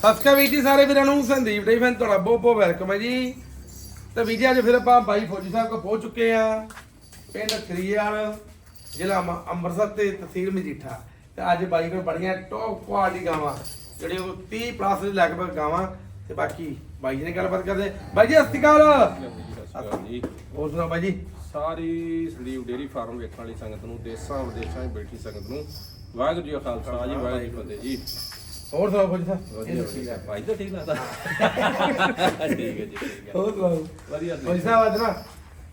ਅਕਾਲ ਵੀਰ ਜੀ ਸਾਰੇ ਵੀਰਾਂ ਨੂੰ ਸੰਦੀਪ ਡੇ ਫੈਨ ਤੁਹਾਡਾ ਬਹੁਤ ਬਹੁਤ ਵੈਲਕਮ ਹੈ ਜੀ। ਤੇ ਵੀਰ ਜੀ ਅੱਜ ਫਿਰ ਆਪਾਂ ਬਾਈ ਫੌਜੀ ਸਾਹਿਬ ਕੋਲ ਪਹੁੰਚ ਚੁੱਕੇ ਆ ਪਿੰਡ ਕਰੀਆਲ ਜ਼ਿਲ੍ਹਾ ਅੰਮ੍ਰਿਤਸਰ ਤੇ ਤਹਿਸੀਲ ਮਜੀਠਾ। ਤੇ ਅੱਜ ਬਾਈ ਕੋਲ ਬੜੀਆਂ ਟੌਪ ਕੁਆਲਿਟੀ ਗਾਵਾਂ ਜਿਹੜੇ ਉਹ 30 ਪਲੱਸ ਦੇ ਲਗਭਗ ਗਾਵਾਂ। ਤੇ ਬਾਕੀ ਬਾਈ ਜੀ ਨੇ ਗੱਲਬਾਤ ਕਰਦੇ ਬਾਈ ਜੀ ਅਕਾਲ। ਜੀ ਹੋਰ ਸੁਣਾਓ ਬਾਈ ਜੀ? ਸਾਰੀ ਸੰਦੀਪ ਡੇਰੀ ਫਾਰਮ ਵੇਖਣ ਵਾਲੀ ਸੰਗਤ ਨੂੰ ਦੇਸਾਂ ਵਿਦੇਸ਼ਾਂ 'ਚ ਬੈਠੀ ਸੰਗਤ ਨੂੰ ਵਾਹਿਗੁਰੂ ਜੀ ਕਾ ਖਾਲਸਾ ਜੀ ਵਾਹਿਗੁਰੂ ਜੀ ਫਤਿਹ ਜੀ। ਹੋਰ ਸੁਣਾਓ ਸਾਹਿਬ? ਵਧੀਆ ਵਧੀਆ। ਭਾਈ ਤਾਂ ਠੀਕ ਲੱਗਦਾ। ਠੀਕ ਹੈ ਜੀ ਠੀਕ ਹੈ। ਹੋਰ ਸੁਣਾਓ? ਵਧੀਆ ਫੌਜੀ ਸਾਹਿਬ ਅੱਜ ਨਾ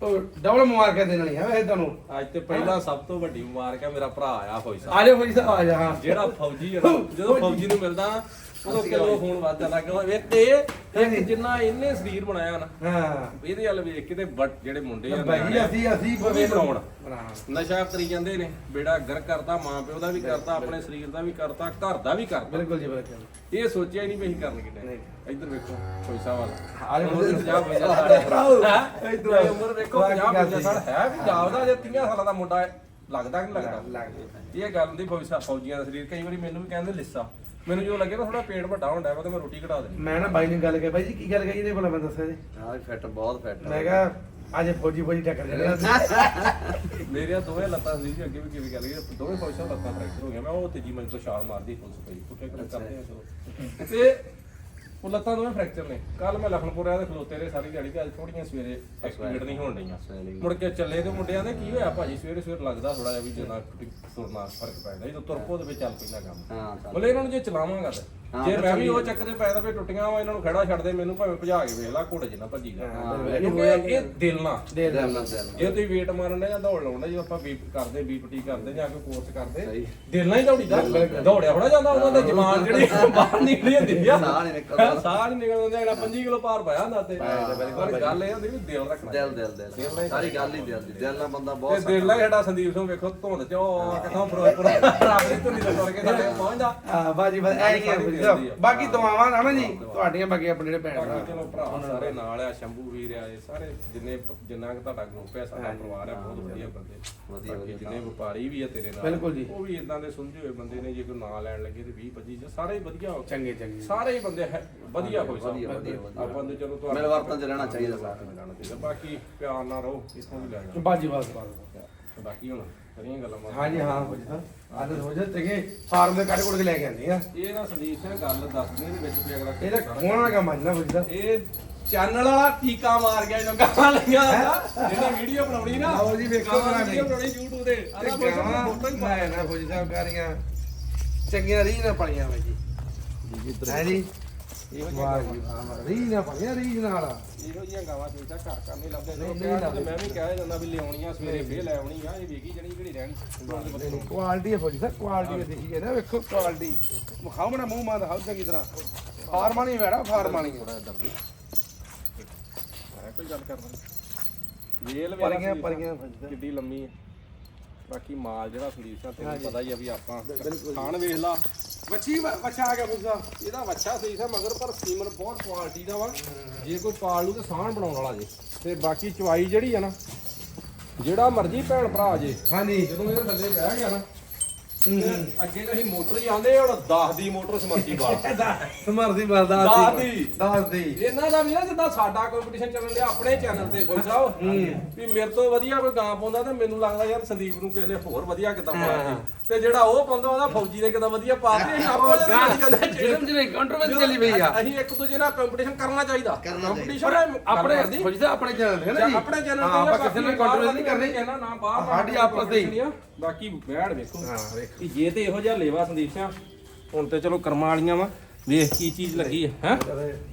ਉਹ ਡਬਲ ਮੁਬਾਰਕਾਂ ਦੇਣ ਵਾਲੀ ਹੈ ਵੈਸੇ ਤੁਹਾਨੂੰ। ਅੱਜ ਤੇ ਪਹਿਲਾ ਸਭ ਤੋਂ ਵੱਡੀ ਮੁਬਾਰਕ ਹੈ ਮੇਰਾ ਭਰਾ ਆਇਆ ਫੌਜੀ ਸਾਹਿਬ। ਆ ਜਾਓ ਫੌਜੀ ਸਾਹਿਬ ਆ ਜਾ ਹਾਂ। ਜਿਹੜਾ ਫੌਜੀ ਹੈ ਨਾ, ਜਦੋਂ ਫੌਜੀ ਨੂੰ ਮਿਲਦਾ ਨਾ ਉਦੋਂ ਕਿਲੋ ਫੋਨ ਵੱਧ ਜਾਂਦਾ ਕਿ ਵੇਖ ਤੇ ਇੱਕ ਜਿੰਨਾ ਇਹਨੇ ਸਰੀਰ ਬਣਾਇਆ ਨਾ ਹਾਂ। ਇਹਦੇ ਵੱਲ ਵੇਖ ਕੇ ਤੇ ਬਟ ਜਿਹੜੇ ਮੁੰਡੇ ਆ ਭਾਈ ਅਸੀਂ ਅਸੀਂ ਉਹ ਵੀ ਬਣਾਉਣ। ਨਸ਼ਾ ਕਰੀ ਜਾਂਦੇ ਨੇ ਬੇੜਾ ਗਰ ਕਰਦਾ ਮਾਂ ਪਿਓ ਦਾ ਵੀ ਕਰਦਾ ਆਪਣੇ ਸਰੀਰ ਦਾ ਵੀ ਕਰਦਾ ਘਰ ਦਾ ਵੀ ਕਰਦਾ ਬਿਲਕੁਲ ਜੀ ਬਿਲਕੁਲ। ਇਹ ਸੋਚਿਆ ਹੀ ਨਹੀਂ ਵੀ ਅਸੀਂ ਕਰਨ ਨਹੀਂ। ਇੱਧਰ ਵੇਖੋ ਕੋਈ ਸਾਹਿਬ ਵਾਲਾ ਆਲੇ 50 52 ਸਾਲ ਹੈ। ਇੱਧਰ ਉਮਰ ਵੇਖੋ ਬਾਕੀ 50 ਗੱਲ 52 ਸਾਲ ਹੈ ਵੀ ਜਾਪਦਾ ਜੇ 30 ਸਾਲਾਂ ਦਾ ਮੁੰਡਾ ਹੈ ਲੱਗਦਾ ਕਿ ਨਹੀਂ ਲੱਗਦਾ? ਲੱਗਦਾ। ਇਹ ਗੱਲ ਦੀ ਸਾਹਿਬ ਫੌਜੀਆਂ ਦਾ ਸਰੀਰ ਕਈ ਵਾਰੀ ਮੈਨੂੰ ਵੀ ਕਹਿੰਦੇ ਲਿੱਸਾ। ਮੈਨੂੰ ਜੋ ਲੱਗੇ ਨਾ ਥੋੜਾ ਪੇਟ ਵੱਡਾ ਹੁੰਦਾ ਹੈ ਤੇ ਮੈਂ ਰੋਟੀ ਘਟਾ ਦੇਣੀ ਮੈਂ ਨਾ ਬਾਈ ਨੇ ਗੱਲ ਕਹੀ ਬਾਈ ਜੀ ਕੀ ਗੱਲ ਕਹੀ ਇਹਦੇ ਕੋਲ ਮੈਂ ਦੱਸਿਆ ਜੀ? ਹਾਂ ਫਿੱਟ ਬਹੁਤ ਫਿੱਟ ਮੈਂ ਕਿਹਾ ਅੱਜ ਫੌਜੀ ਫੌਜੀ ਟੱਕਰ ਅਸੀਂ ਮੇਰੀਆਂ ਦੋਵੇਂ ਲੱਤਾਂ ਸੀ ਜੀ ਅੱਗੇ ਵੀ ਕਿਵੇਂ ਗੱਲ ਗਈ ਦੋਵੇਂ ਫੌਜਾਂ ਲੱਤਾਂ ਫ੍ਰੈਕਚਰ ਹੋ ਗਿਆ ਮੈਂ ਉਹ ਤੇਜੀ ਮੈਨੂੰ ਤੋਂ ਛਾਲ ਮਾਰਦੀ ਪੁਲਿਸ ਪਈ ਕੰਮ ਕਰਦੇ ਆ ਤੇ ਉਹ ਲੱਤਾਂ ਦੋਵੇਂ ਫ੍ਰੈਕਚਰ ਨੇ। ਕੱਲ ਮੈਂ ਲਖਨਪੁਰ ਆਇਆ ਤੇ ਖਲੋਤੇ ਰਹੇ ਸਾਰੀ ਦਿਹਾੜੀ ਤੇ ਅੱਜ ਥੋੜੀਆਂ ਸਵੇਰੇ ਐਕਟੀਵੇਟ ਨਹੀਂ ਹੋਣ ਡਈਆਂ। ਮੁੜ ਕੇ ਚੱਲੇ ਤੇ ਮੁੰਡਿਆਂ ਨੇ ਕੀ ਹੋਇਆ? ਭਾਜੀ ਸਵੇਰੇ ਸਵੇਰੇ ਲੱਗਦਾ ਥੋੜਾ ਜਿਹਾ ਵੀ ਜਨਾ ਤੁਰਨਾ ਫ਼ਰਕ ਪੈਂਦਾ। ਜਦੋਂ ਤੁਰਪੋ ਦੇ ਵਿੱਚ ਚੱਲ ਪੈਂਦਾ ਕੰਮ। ਬੋਲੇ ਇਹਨਾਂ ਨੂੰ ਜੇ ਚਲਾਵਾਂਗਾ ਤੇ। ਜੇ ਮੈਂ ਵੀ ਉਹ ਚੱਕਰੇ ਪੈਦਾ ਵੀ ਟੁੱਟੀਆਂ ਵਾ ਇਹਨਾਂ ਨੂੰ ਖੜਾ ਛੱਡ ਦੇ ਮੈਨੂੰ ਭਾਵੇਂ ਭਜਾ ਕੇ ਵੇਖ ਲਾ ਘੋੜੇ ਜਿੰਨਾ ਭੱਜੀ ਦਾ ਹਾਂ, ਕਿਉਂਕਿ ਇਹ ਦਿਲ ਨਾ ਦੇ ਦੇ। ਜੇ ਤੁਸੀਂ ਵੇਟ ਮਾਰਨ ਦੇ ਜਾਂ ਦੌੜ ਲਾਉਂਦੇ ਜਦੋਂ ਆਪਾਂ ਬੀਪ ਕਰਦੇ ਬੀਪਟੀ ਕਰਦੇ ਜਾਂ ਕੋਈ ਕੋਰਸ ਕਰਦੇ। ਦਿਲ ਨਾਲ ਹੀ ਦੌੜੀਦਾ ਦੌੜਿਆ ਹੋਣਾ ਜਾਂਦਾ ਉਹਨਾਂ ਦਾ ਜਮਾਨ ਜਿਹੜੀ ਬਾਹਰ ਨਿਕਲੀ ਹੁੰਦੀ ਆ ਸਾਹ ਨੀ ਨਿਕਲਦਾ। ਸਾਹ ਨਹੀਂ ਨਿਕਲਦਾ ਜਿਹੜਾ 5 ਕਿਲੋ ਭਾਰ ਪਾਇਆ ਹੁੰਦਾ ਤੇ ਹਾਂ, ਪਰ ਗੱਲ ਇਹ ਹੁੰਦੀ ਵੀ ਦਿਲ ਰੱਖਣਾ ਦਿਲ ਦਿਲ ਦਿਲ ਸਾਰੀ ਗੱਲ ਹੀ ਦਿਲ ਦੀ ਦਿਲ ਨਾਲ ਬੰਦਾ ਤੇ ਬਹੁਤ ਦਿਲ ਨਾਲ ਹੀ ਸਾਡਾ ਸੰਦੀਪ ਸਿੰਘ ਵੇਖੋ ਧੁੰਦ ਚੋਂ ਕਿਥੋਂ ਫਿਰੋਜ਼ਪੁਰ ਰੱਬ ਦੀ ਧੁੰਦੀ ਤੋਂ ਤੁਰ ਕੇ ਸਾਡੇ ਪਹੁੰਚਦਾ ਹਾਂ ਬਾਜੀ ਬਸ ਐ ਆ। ਬਾਕੀ ਦੁਆਵਾਂ ਨਾ ਨਾ ਜੀ ਤੁਹਾਡੀਆਂ ਬਾਕੀ ਆਪਣੇ ਜਿਹੜੇ ਭੈਣ ਬਾਕੀ ਭਰਾ ਚਲੋ ਭਰਾ ਸਾਰੇ ਨਾਲ ਆ ਸ਼ੰਭੂ ਵੀਰ ਆ ਇਹ ਸਾਰੇ ਜਿੰਨੇ ਜਿੰਨਾ ਕੁ ਤੁਹਾਡਾ ਗਰੁੱਪ ਹੈ ਸਾਡਾ ਪਰਿਵਾਰ ਹੈ ਬਹੁਤ ਵਧੀਆ ਬੰਦੇ ਵਧੀਆ, ਵਧੀਆ। ਜਿੰਨੇ ਵਪਾਰੀ ਵੀ ਆ ਤੇਰੇ ਨਾਲ ਬਿਲਕੁਲ ਜੀ। ਉਹ ਵੀ ਇਦਾਂ ਦੇ ਸੁਲਝੇ ਹੋਏ ਬੰਦੇ ਨੇ ਜੇ ਕੋਈ ਨਾਂ ਲੈਣ ਲੱਗੇ ਤੇ 20 25 ਚ ਸਾਰੇ ਵਧੀਆ ਹੋ ਚੰਗੇ ਚੰਗੇ ਸਾਰੇ ਹੀ ਬੰਦੇ ਹੈ ਵਧੀਆ ਹੋਏ ਸਭ ਵਧੀਆ, ਵਧੀਆ। ਆਪਾਂ ਦੇ ਚਲੋ ਮਿਲ ਵਰਤਨ ਚ ਰਹਿਣਾ ਚਾਹੀਦਾ ਨੂੰ। ਰਹਿਣਾ ਚਾਹੀਦਾ ਬਾਕੀ ਪਿਆਰ ਨਾਲ ਰਹੋ ਇਥੋਂ ਵੀ ਲੈ ਜਾਓ ਬਾਜੀ ਬਸ ਬਾਕੀ ਹੁਣ ਕਰੀਆਂ ਗੱਲਾਂ ਬਾਤਾਂ। ਹਾਂਜੀ ਹਾਂ ਫੌਜੀ ਸਾਹਿਬ ਅੱਜ ਹੋ ਜਾ ਤੇਗੇ ਫਾਰਮ ਦੇ ਕੱਢ ਕੁੜ ਕੇ ਲੈ ਕੇ ਆਂਦੇ ਆ। ਇਹ ਨਾ ਸੰਦੀਪ ਸਿੰਘ ਗੱਲ ਦੱਸਣੀ ਦੇ ਵਿੱਚ ਵੀ ਅਗਲਾ ਇਹਦਾ ਵਾਲਾ ਕੰਮ ਅੱਜ ਨਾ ਫੌਜੀ ਸਾਹਿਬ ਇਹ ਚੈਨਲ ਵਾਲਾ ਟੀਕਾ ਮਾਰ ਗਿਆ ਜੋ ਗਾਲਾਂ ਲਈਆਂ ਉਹਦਾ। ਜਿਹੜੀ ਵੀਡੀਓ ਬਣਾਉਣੀ ਨਾ ਆਓ ਜੀ, ਵੇਖੋ ਕਰਾਂਗੇ। ਵੀਡੀਓ ਬਣਾਉਣੀ YouTube ਤੇ। ਤੇ ਗਾਵਾਂ ਫੋਟੋ ਹੀ ਮੈਂ ਨਾ ਫੌਜੀ ਸਾਹਿਬ ਕਰੀਆਂ ਚੰਗੀਆਂ ਰੀਝ ਨਾ ਪੜੀਆਂ ਬਾਈ ਜੀ ਹੈ ਜੀ? ਇਹੋ ਵਾਹ ਜੀ ਵਾਹ ਰੀਝ ਨਾ ਪੜੀਆਂ ਰੀਝ ਨਾਲ ਇਹੋ ਜਿਹੀਆਂ ਗਾਵਾਂ ਤੇ ਤਾਂ ਘਰ ਘਰ ਨਹੀਂ ਲੱਭਦੇ ਨਹੀਂ, ਨਹੀਂ ਕਹਿੰਦੇ ਲੱਭਦੇ। ਮੈਂ ਵੀ ਕਹਿ ਜਾਂਦਾ ਵੀ ਲਿਆਉਣੀਆਂ ਸਵੇਰੇ ਫੇਰ ਲੈ ਆਉਣੀ ਆ ਇਹ ਵੇਖੀ ਜਣੀ ਘੜੀ ਰਹਿਣ ਕੁਆਲਿਟੀ ਹੈ ਫੌਜੀ ਸਾਹਿਬ ਕੁਆਲਿਟੀ ਦੇਖੀ ਹੈ ਨਾ ਵੇਖੋ ਕੁਆਲਿਟੀ ਮਖਾਓ ਮਣਾ ਮੂੰਹ ਮਾਂ ਦਿਖਾਓ ਚੰਗੀ ਤਰ੍ਹਾਂ ਫਾਰਮਾਣੀ ਵੈੜਾ ਫਾਰਮਾਣੀ ਹੈ ਕੋਈ ਗੱਲ ਕਰਦਾ ਵੇਲ ਪਰੀਆਂ ਪਰੀਆਂ ਕਿੱਡੀ ਲੰਮੀ ਹੈ ਬਾਕੀ ਮਾਲ ਜਿਹੜਾ ਸੰਦੀਪ ਸਿੰਘ ਤੈਨੂੰ ਪਤਾ ਹੀ ਆ ਵੀ ਆਪਾਂ ਖਾਣ ਵੇਖ ਲਾ ਬੱਚੀ ਬੱਚਾ ਆ ਗਿਆ ਸਾਹਿਬ ਇਹਦਾ ਵੱਛਾ ਸਹੀ ਸੀ ਮਗਰ ਪਰ ਸੀਮਨ ਬਹੁਤ ਕੁਆਲਿਟੀ ਦਾ ਵਾ। ਜੇ ਕੋਈ ਪਾਲ ਤੇ ਸਾਹਣ ਬਣਾਉਣ ਵਾਲਾ ਜੇ। ਤੇ ਬਾਕੀ ਚਵਾਈ ਜਿਹੜੀ ਆ ਨਾ ਜਿਹੜਾ ਮਰਜ਼ੀ ਭੈਣ ਭਰਾ ਜੇ। ਹਾਂਜੀ। ਜਦੋਂ ਇਹਦੇ ਥੱਲੇ ਬਹਿ ਗਿਆ ਨਾ ਅੱਗੇ ਤਾਂ ਅਸੀਂ ਮੋਟਰ ਹੀ ਆਂਦੇ ਹੁਣ 10 ਦੀ ਮੋਟਰ ਸਮਰਤੀ ਵਾਲ ਸਮਰਦੀ ਬਲਦਾ ਦੱਸ ਦੀ। ਦੱਸ ਦੀ। ਇਹਨਾਂ ਦਾ ਵੀ ਨਾ ਜਿੱਦਾਂ ਸਾਡਾ ਕੰਪੀਟੀਸ਼ਨ ਚੱਲਣ ਡਿਆ ਆਪਣੇ ਚੈਨਲ ਤੇ ਕੋਈ ਸਾਹਿਬ। ਵੀ ਮੇਰੇ ਤੋਂ ਵਧੀਆ ਕੋਈ ਗਾਂ ਪਾਉਂਦਾ ਤੇ ਮੈਨੂੰ ਲੱਗਦਾ ਯਾਰ ਸੰਦੀਪ ਨੂੰ ਕਿਸੇ ਨੇ ਹੋਰ ਵਧੀਆ ਕਿਦਾਂ ਪਾਇਆ। ਤੇ ਜਿਹੜਾ ਉਹ ਪਾਉਂਦਾ ਉਹਦਾ ਫੌਜੀ ਨੇ ਕਿਦਾਂ ਵਧੀਆ ਅਸੀਂ ਆਪੋ ਕੰਟਰੋਵਰਸੀ ਚੱਲੀ ਪਈ ਆ। ਅਸੀਂ ਇੱਕ ਦੂਜੇ ਨਾਲ ਕੰਪੀਟੀਸ਼ਨ ਕਰਨਾ ਚਾਹੀਦਾ। ਕਰਨਾ ਕੰਪੀਟੀਸ਼ਨ ਆਪਣੇ ਫੌਜੀ ਸਾਹਿਬ ਆਪਣੇ ਚੈਨਲ ਹੈ ਨਾ ਜੀ ਆਪਣੇ ਚੈਨਲ ਹਾਂ ਆਪਾਂ ਕਿਸੇ ਨਾਲ ਕੰਟਰੋਵਰਸੀ ਨਹੀਂ ਕਰਨੀ। ਨਾ ਨਾ ਬਾਹਰ ਸਾਡੀ ਆਪਸ ਦੀ। ਨਹੀਂ ਆ। ਬਾਕੀ ਬੈੜ ਵੇਖੋ। ਹਾਂ ਵੇਖ। ਕਿ ਜੇ ਤੇ ਇਹੋ ਜਿਹਾ ਲੇਵਾ ਸੰਦੀਪ ਸਿੰਘ ਹੁਣ ਤੇ ਚਲੋ ਕਰਮਾਂ ਵਾਲੀਆਂ ਵਾ ਵੇਖ ਕੀ ਚੀਜ਼ ਲੱਗੀ ਹੈ ਹੈ?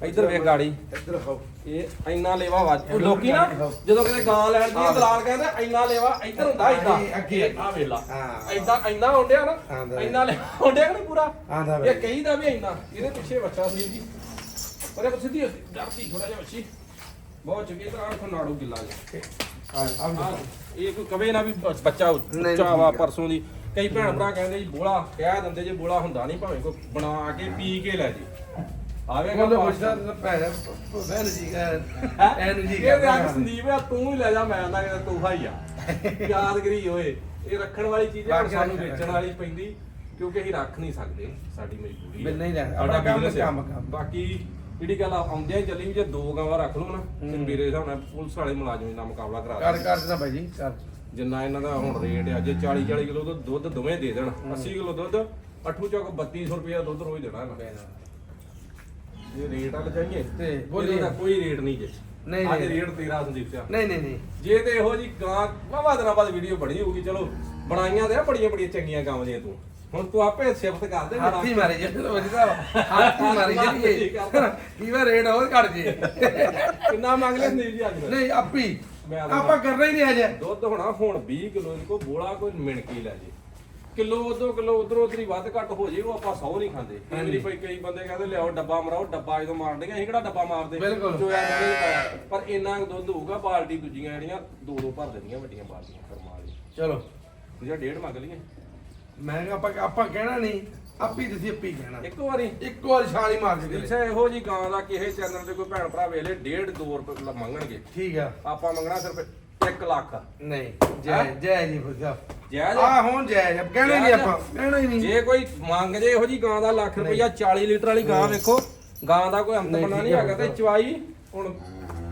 ਇੱਧਰ ਵੇਖ ਗਾੜੀ। ਇੱਧਰ ਹੋ ਇਹ ਇੰਨਾ ਲੇਵਾ ਵਾ ਉਹ ਲੋਕੀ ਨਾ ਜਦੋਂ ਕਿਤੇ ਗਾਂ ਲੈਣ ਦੀ ਦਲਾਲ ਕਹਿੰਦੇ ਇੰਨਾ ਲੇਵਾ ਇੱਧਰ ਹੁੰਦਾ ਇਦਾਂ। ਅੱਗੇ। ਆ। ਵੇਲਾ। ਹਾਂ। ਇਦਾਂ ਇੰਨਾ ਹੁੰਦਿਆ ਨਾ ਇੰਨਾ ਲੇਵਾ ਹੁੰਦਿਆ ਕਿ ਪੂਰਾ? ਆਂਦਾ ਇਹ ਕਹੀਦਾ ਵੀ ਇੰਨਾ। ਇਹਦੇ ਪਿੱਛੇ ਬੱਚਾ ਸੀ ਜੀ। ਪਰ ਇਹ ਸਿੱਧੀ ਡਰਦੀ ਥੋੜਾ ਜਿਹਾ ਬੱਚੀ। ਬਹੁਤ ਚੰਗੀ ਤਰ੍ਹਾਂ ਆਖੋ ਨਾੜੂ ਗਿੱਲਾ ਜੀ ਇਹ ਕੋਈ ਕਵੇ ਨਾ ਵੀ ਬੱਚਾ ਨਹੀਂ, ਉੱਚਾ ਵਾ ਠੀਕ ਆ। ਪਰਸੋਂ ਦੀ। ਕਈ ਭੈਣ ਭਰਾ ਕਹਿੰਦੇ ਜੀ ਬੋਲਾ ਕਹਿ ਦਿੰਦੇ ਜੇ ਬੋਲਾ ਹੁੰਦਾ ਨਹੀਂ ਭਾਵੇਂ ਕੋਈ ਬਣਾ ਕੇ ਪੀ ਕੇ ਲੈ ਜੀ। ਆਵੇਗਾ ਬੋਲੋ ਫੌਜੀ ਸਾਹਿਬ ਭੈਣ ਭੈਣ ਜੀ ਕਹ ਐਨ ਜੀ ਇਹ ਤੇ ਆਖ ਸੰਦੀਪ ਆ ਤੂੰ ਹੀ ਲੈ ਜਾ ਮੈਂ ਨਾ ਕਿ ਤੂੰ ਹਾਈ ਆ। ਯਾਦਗਰੀ ਓਏ ਇਹ ਰੱਖਣ ਵਾਲੀ ਚੀਜ਼ ਹੈ ਹੁਣ ਬਾਕੀ ਸਾਨੂੰ ਰੱਖਣ ਵੇਚਣ ਵਾਲੀ ਪੈਂਦੀ ਕਿਉਂਕਿ ਅਸੀਂ ਰੱਖ ਨਹੀਂ ਸਕਦੇ ਸਾਡੀ ਮਜਬੂਰੀ ਵੀ ਨਹੀਂ ਰੱਖ- ਸਾਡਾ ਆਪਣਾ ਕੰਮ business ਹੈ। ਕੰਮ- ਕੰਮ। ਬਾਕੀ ਜਿਹੜੀ ਗੱਲ ਆਉਂਦਿਆਂ ਹੀ ਚੱਲੀ ਵੀ ਜੇ ਦੋ ਗਾਵਾਂ ਰੱਖ ਲਓ ਨਾ ਤੇ ਮੇਰੇ ਹਿਸਾਬ ਨਾਲ ਪੁਲਿਸ ਵਾਲੇ ਮੁਲਾਜ਼ਮ ਨਾਲ ਮੁਕਾਬਲਾ ਕਰਾ ਕਰ ਦੇ ਕਰ ਦੇਣਾ ਭਾਈ ਜੀ ਕਰ। ਜਿੰਨਾ ਇਹਨਾਂ ਦਾ ਹੁਣ ਰੇਟ ਹੈ ਜੇ 40 40 ਕਿਲੋ ਦਾ ਦੁੱਧ ਦੋਵੇਂ ਦੇ ਦੇਣ 80 ਕਿਲੋ ਦੁੱਧ ਅੱਠੂ ਚੌਕ 3200 ਰੁਪਏ ਦਾ ਦੁੱਧ ਰੋਜ਼ ਦੇਣਾ ਇਹਨਾਂ ਇਹ ਰੇਟ ਆ ਲਜਾਈਏ ਤੇ ਬੋਲੀ ਦਾ ਕੋਈ ਰੇਟ ਨਹੀਂ ਜੇ। ਨਹੀਂ, ਅੱਜ ਨਹੀਂ। ਰੇਟ ਤੇਰਾ ਸੰਦੀਪ ਸਿੰਘ ਨਹੀਂ ਨਹੀਂ ਨਹੀਂ। ਜੇ ਤੇ ਇਹੋ ਜੀ ਗਾਂ ਵਾਵਾ ਦਿਨਾਂ ਬਾਅਦ ਵੀਡੀਓ ਬਣੀ ਹੋਊਗੀ ਚਲੋ ਬਣਾਈਆਂ ਤੇ ਆ ਬੜੀਆਂ ਬੜੀਆਂ ਚੰਗੀਆਂ ਗਾਵਾਂ ਦੀਆਂ ਤੂੰ। ਹੁਣ ਤੂੰ ਆਪੇ ਸਿਫਤ ਕਰਦੇ ਬਣਾ ਹਾਥੀ ਮਾਰੀ ਜੇ ਵਧੀਆ ਹਾਥੀ ਮਾਰੀ ਜੇ ਕੀ ਵਾਰ ਰੇਟ ਹੋਰ ਘਟ ਜੇ। ਕਿੰਨਾ ਮੰਗ ਲਿਆ ਸੰਦੀਪ ਜੀ ਅੱਜ? ਫਿਰ? ਨਹੀਂ ਆਪੀ। ਮੈਂ ਆਪਾਂ ਕਰਨਾ ਹੀ ਨਹੀਂ ਅਜੇ ਦੁੱਧ ਹੋਣਾ ਹੁਣ 20 ਕਿਲੋ ਇਹਦੇ ਕੋ ਬੋਲਾ ਕੋਈ ਮਿਣਕੀ ਲੈ ਜੇ। ਕਿਲੋ ਉਧਰੋਂ ਕਿਲੋ ਉਧਰੋਂ ਉਧਰੀ ਵੱਧ ਘੱਟ ਹੋ ਜੇ ਉਹ ਆਪਾਂ ਸੌ ਨਹੀਂ ਖਾਂਦੇ। ਕਈ ਵਾਰੀ ਕੋਈ ਕਈ ਬੰਦੇ ਕਹਿੰਦੇ ਲਿਆਓ ਡੱਬਾ ਮਰਾਓ ਡੱਬਾ ਜਦੋਂ ਮਾਰਦੇ ਅਸੀਂ ਕਿਹੜਾ ਡੱਬਾ ਮਾਰਦੇ? ਬਿਲਕੁਲ। ਚੋਇਆ ਨਹੀਂ ਪਾਇਆ। ਪਰ ਇੰਨਾ ਕੁ ਦੁੱਧ ਹੋਊਗਾ ਬਾਲਟੀ ਦੂਜੀਆਂ ਜਿਹੜੀਆਂ ਦੋ ਦੋ ਭਰ ਦੇਣੀਆਂ ਵੱਡੀਆਂ ਬਾਲਟੀਆਂ ਕਰਮਾ ਵਾਲੀ ਚਲੋ। ਜਿਹੜਾ ਡੇਢ ਮੰਗ ਲਈਏ। ਮੈਂ ਕਿਹਾ ਆਪਾਂ ਆਪਾਂ ਕਹਿਣਾ ਨਹੀਂ। ਆਪੀ ਤੁਸੀਂ ਆਪੀ ਕਹਿਣਾ। ਇੱਕੋ ਵਾਰੀ। ਇੱਕ ਵਾਰ ਛਾਲੀ ਮਾਰ ਦੇ। ਦਿਲਸੇ ਇਹੋ ਜੀ ਗਾਂ ਦਾ ਕਿਸੇ ਚੈਨਲ ਤੇ ਕੋਈ ਭੈਣ ਭਰਾ ਵੇਖ ਲੇ 1.5 2 ਰੁਪਏ ਲ- ਮੰਗਣਗੇ। ਠੀਕ ਆ। ਆਪਾਂ ਮੰਗਣਾ ਸਿਰਫ 1 ਲੱਖ। ਨਹੀਂ ਜੈ ਜੈ ਜੀ ਬੁੱਧਾ ਜਾਇਜ਼ ਆ? ਹੁਣ ਜੈ ਜੈ ਕਹਿਣਾ ਹੀ ਨਹੀਂ ਆਪਾਂ ਕਹਿਣਾ ਹੀ ਨਹੀਂ। ਜੇ ਕੋਈ ਮੰਗ ਜੇ ਇਹੋ ਜੀ ਗਾਂ ਦਾ ਲੱਖ ਰੁਪਈਆ 40 ਲੀਟਰ ਵਾਲੀ ਗਾਂ ਵੇਖੋ ਗਾਂ ਦਾ ਕੋਈ ਅੰਤ ਨਹੀਂ, ਬਣਾ ਠੀਕ ਨਹੀਂ ਹੈਗਾ ਤੇ ਚਵਾਈ ਹੁਣ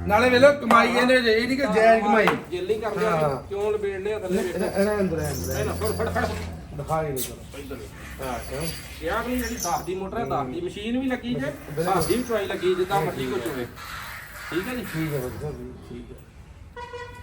ਨਾਲੇ ਵੇਲੋ ਕਮਾਈ ਇਹਨੇ ਜੇ ਇਹ ਨਹੀਂ ਕਿ ਜੈ ਕਮਾਈ। ਜੇਲੀ ਕਰਦੇ ਆ ਹਾਂ। ਕਿਉਂ ਲਬੇੜਨੇ ਆ ਥੱਲੇ ਵੇਖੋ। ਇਹਨਾਂ ਅੰਦਰ ਹੈ ਅੰਦਰ ਇਹ ਨਾ ਫੜ ਫੜ ਫੜ। ਦਿਖਾ ਹੀ ਨਹੀਂ ਕਰੋ ਇੱਧਰ ਵੇਖ। ਹਾਂ ਕਿਉਂ? ਇਹ ਆ ਵੀ ਜਿਹੜੀ 10 ਦੀ ਮੋਟਰ ਹੈ 10 ਦੀ ਮਸ਼ੀਨ ਵੀ ਲੱਗੀ ਜੇ 10 ਦੀ ਵੀ ਲੱਗੀ ਜਿੱਦਾਂ ਮਰਜ਼ੀ ਠੀਕ ਹੈ। ਜੀ? ਠੀਕ ਹੈ ਬੁੱਧਾ ਜੀ ਠੀਕ ਹੈ।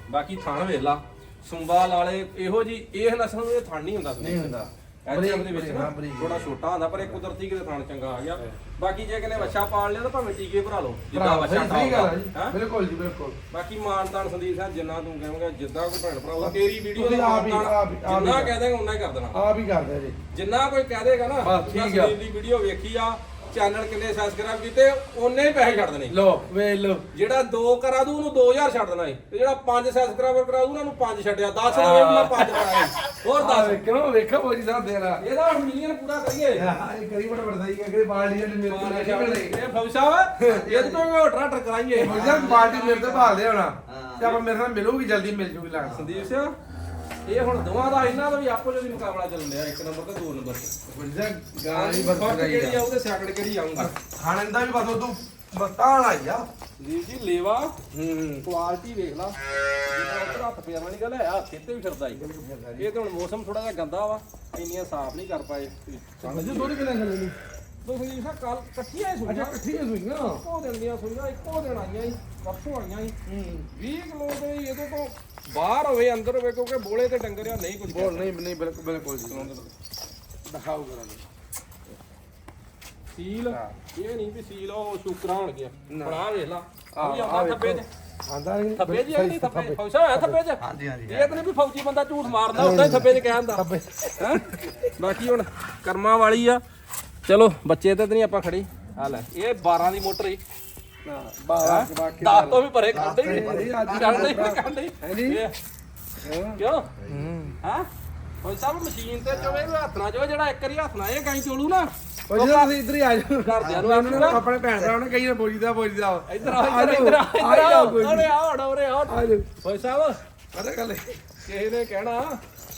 ਬਾਕੀ ਥਣ ਵੇਖ ਲਾ ਸੁੰਬਾਲ ਵਾਲੇ ਇਹੋ ਜੀ ਇਹ ਨਸਲ ਨੂੰ ਇਹ ਥਣ ਨਹੀਂ ਹੁੰਦਾ ਨਹੀਂ ਹੁੰਦਾ। ਐਚਐਮ ਦੇ ਵਿੱਚ ਨਾ। ਥੋੜਾ ਛੋਟਾ ਹੁੰਦਾ ਪਰ ਇਹ ਕੁਦਰਤੀ ਕਿਤੇ ਥਣ ਚੰਗਾ ਆ ਗਿਆ ਬਾਕੀ ਜੇ ਕਿਨੇ ਵੱਛਾ ਪਾਲ ਲਿਆ ਤਾਂ ਭਾਵੇਂ ਟੀਕੇ ਭਰਾ ਲਓ ਜਿੱਦਾਂ ਵੱਛਾ ਹੈਂ? ਬਿਲਕੁਲ ਜੀ ਬਿਲਕੁਲ ਬਾਕੀ ਮਾਨਤਾਨ ਸੰਦੀਪ ਸਾਹਿਬ ਜਿੰਨਾ ਤੂੰ ਕਹੇਂਗਾ ਜਿੱਦਾਂ ਕੋਈ ਭੈਣ ਭਰਾ ਤੇਰੀ ਵੀਡੀਓ ਦਾ ਆਪ ਹੀ- ਜਿੰਨਾ ਕਰ। ਕਹਿ ਦੇਗਾ ਉਨਾ ਹੀ ਕਰ ਦੇਣਾ ਆਪ ਹੀ ਕਰਦੇ ਜੀ ਜਿੰਨਾ ਕੋਈ ਕਹਿ ਦੇਗਾ ਨਾ ਠੀਕ। ਸੰਦੀਪ ਦੀ ਵੀਡੀਓ ਵੇਖੀ ਆ ਚੈਨਲ ਕਿੰਨੇ ਸਬਸਕ੍ਰਾਈਬ ਕੀਤੇ ਉਹਨੇ ਹੀ ਪੈਸੇ ਛੱਡ ਦੇਣੇ। ਲੋ ਵੇ ਲੋ ਜਿਹੜਾ 2 ਕਰਾ ਦੂ ਉਹਨੂੰ 2000 ਛੱਡ ਦੇਣਾ ਏ। ਤੇ ਜਿਹੜਾ 5 ਸਬਸਕ੍ਰਾਈਬਰ ਕਰਾ ਦੂ ਉਹਨਾਂ ਨੂੰ 5 ਛੱਡਿਆ। 10 ਦਾ ਵੀ ਮੈਂ 5 ਕਰਾਂਗੇ ਹੋਰ ਆ 10 ਕਿਉਂ ਵੇਖੋ ਬੋਜੀ ਸਾਹਿਬ ਦੇਣਾ ਇਹਦਾ ਮਿਲੀਅਨ ਪੂਰਾ ਕਰੀਏ। ਇਹ ਕਰੀ ਬੜਾ ਬੜਦਾ ਹੀ ਕਿ ਬਾਲਟੀ ਜਿਹੜੇ ਮੇਰੇ ਕੋਲ ਨਹੀਂ ਮਿਲੇ ਇਹ ਫੌਜੀ ਸਾਹਿਬ ਇਹਦੇ ਤੋਂ ਵੀ ਟਰੈਕਟਰ ਕਰਾਂਗੇ ਬੋਜੀ ਸਾਹਿਬ ਬਾਲਟੀ ਮੇਰੇ ਤੇ ਭਾਲਦੇ ਹੋਣਾ। ਤੇ ਆਪਾਂ ਮੇਰੇ ਨਾਲ ਮਿਲੂਗੀ ਜਲਦੀ ਮਿਲ ਜੂਗੀ ਲੱਗਦਾ ਸੰਦੀਪ ਸਿੰਘ? ਇਹ ਹੁਣ ਦੋਵਾਂ ਦਾ ਇਹਨਾਂ ਦਾ ਵੀ ਆਪੋ ਜਿਹੀ ਮੁਕਾਬਲਾ ਚੱਲਣ ਡਿਆ ਇੱਕ ਨੰਬਰ ਤੇ ਦੋ ਨੰਬਰ ਤੇ। ਗਾਂ ਹੀ ਬਸ ਫ਼ਰਕ ਕਿਹੜੀ ਰਹੀ ਆ ਆਊ ਤੇ ਸੈਕੰਡ ਕਿਹੜੀ ਆਊਗਾ? ਖਾਣੇ ਦਾ ਵੀ ਬਸ ਉਦੋਂ ਬਤਾਣ ਆਈ ਆ। ਸੰਦੀਪ ਜੀ ਲੇਵਾ। ਹੂੰ। ਕੁਆਲਿਟੀ ਵੇਖ ਲਾ। ਜਿਹੜਾ ਉੱਧਰ ਹੱਥ ਫੇਰਨ ਵਾਲੀ ਗੱਲ ਹੈ ਆ ਖੇਤੇ ਵੀ ਫਿਰਦਾ ਹੀ ਇਹ ਤੇ ਹੁਣ ਮੌਸਮ ਥੋੜਾ ਜਿਹਾ ਗੰਦਾ ਵਾ ਇੰਨੀਆਂ ਸਾਫ਼ ਨਹੀਂ ਕਰ ਪਾਏ। ਥੋੜੀ ਕਿੰਨੇ ਚੱਲੇ ਨਹੀਂ ਦੋ ਸੰਦੀਪ ਸਾਹਿਬ ਕੱਲ ਇਕੱਠੀਆਂ ਹੀ ਅੱਛਾ ਸੁਣੀਆਂ ਇਕੱਠੀ ਹੋ ਗਈ ਨਾ ਇੱਕੋ ਦਿਨ ਦੀਆਂ ਸੁਣੀਆਂ ਇੱਕੋ ਦਿਨ ਆਈਆਂ ਸੀ ਪਰਸੋਂ ਆਈਆਂ ਸੀ ਹੂੰ। 20 ਕਿਲੋ ਦੇ ਇਹਦੇ ਤੋਂ ਬਾਹਰ ਹੋਵੇ ਅੰਦਰ ਹੋਵੇ ਕਿਉਂਕਿ ਬੋਲੇ ਤੇ ਡੰਗਰ ਆ ਨਹੀਂ ਕੁਝ ਬੋਲ ਨਹੀਂ ਨਹੀਂ ਬਿਲਕੁਲ ਬਿਲਕੁਲ ਜੀ। ਦਿਖਾਓ ਕਰਾਂਗੇ ਸੀਲ ਇਹ ਨਹੀਂ ਵੀ ਸੀਲ ਉਹ ਸ਼ੁਕਰਾਂ ਹੋਣਗੀਆਂ ਨਾ। ਬਣਾ ਵੇਖ ਲਾ। ਆ ਆ ਵੀ ਆ ਆਉਂਦਾ ਥੱਪੇ ਚ? ਆਂਦਾ ਨਹੀਂ ਥੱਪੇ ਜੀ ਨਹੀਂ ਥੱਪੇ? ਫੌਜਾ ਹੋਇਆ ਥੱਪੇ ਚ? ਹਾਂਜੀ ਹਾਂਜੀ ਇਹ ਤਾਂ ਨਹੀਂ ਵੀ ਫੌਜੀ ਬੰਦਾ ਝੂਠ ਮਾਰਦਾ ਉਦਾਂ ਹੀ ਥੱਪੇ ਚ ਕਹਿੰਦਾ ਹੈਂ? ਬਾਕੀ ਹੁਣ ਕਰਮਾਂ ਵਾਲੀ ਆ। ਚਲੋ ਬੱਚੇ ਤੇ ਨਹੀਂ ਆਪਾਂ ਖੜੀ ਆ ਲੈ। ਇਹ 12 ਦੀ ਮੋਟਰ ਹੀ। ਬਾਵਾ ਦਸ ਤੋਂ ਵੀ ਭਰੇ ਕੱਢਦੇ ਹੀ। ਕੱਢਦੇ ਹੀ? ਇਹ- ਕਿਉਂ? ਹਾਂ? ਕੋਈ ਸਭ ਮਸ਼ੀਨ ਤੇ ਚੋਵੇ ਹੱਥ ਨਾਲ ਚੋਵੇ ਜਿਹੜਾ ਇੱਕ ਵਾਰੀ ਹੱਥ ਨਾਲ ਇਹ ਗਾਈ ਚੋਲੂ ਨਾ। ਉਹ ਜਿਹੜਾ ਤੁਸੀਂ ਇੱਧਰ ਹੀ ਆ ਜਾਓ। ਘਰਦਿਆਂ ਨੂੰ ਆਪਣੇ ਭੈਣ ਭਰਾ ਨੇ ਕਈ ਨੇ ਬੋਜੀ ਦਾ ਬੋਜੀ ਦਾ ਇੱਧਰ ਆ ਇੱਧਰ ਆ ਇੱਧਰ ਆ। ਉਰੇ ਆ ਉਰੇ ਆ ਭਾਈ ਸਾਹਿਬ ਪਤਾ ਗੱਲ ਕਿਸੇ ਨੇ ਕਹਿਣਾ